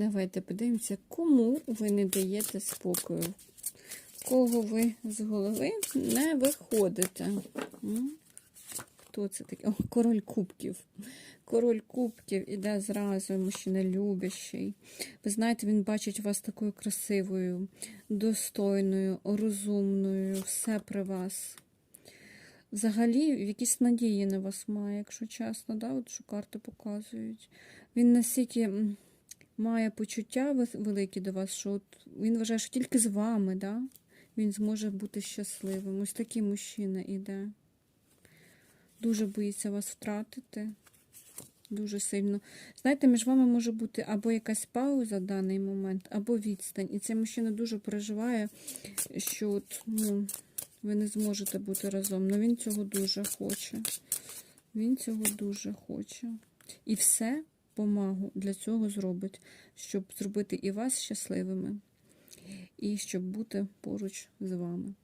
Давайте подивимося, кому ви не даєте спокою. Кого ви з голови не виходите. Хто це такий? О, король кубків. Король кубків іде зразу, мужчина любящий. Ви знаєте, він бачить вас такою красивою, достойною, розумною, все при вас. Взагалі, якісь надії на вас має, якщо чесно, да? От що карти показують. Він настільки має почуття великі до вас, що от він вважає, що тільки з вами, да? він зможе бути щасливим. Ось такий мужчина іде. Дуже боїться вас втратити. Дуже сильно. Знаєте, між вами може бути або якась пауза в даний момент, або відстань. І цей мужчина дуже переживає, що от, ну, ви не зможете бути разом. Ну він цього дуже хоче. Він цього дуже хоче. І все помагу для цього зробить, щоб зробити і вас щасливими, і щоб бути поруч з вами.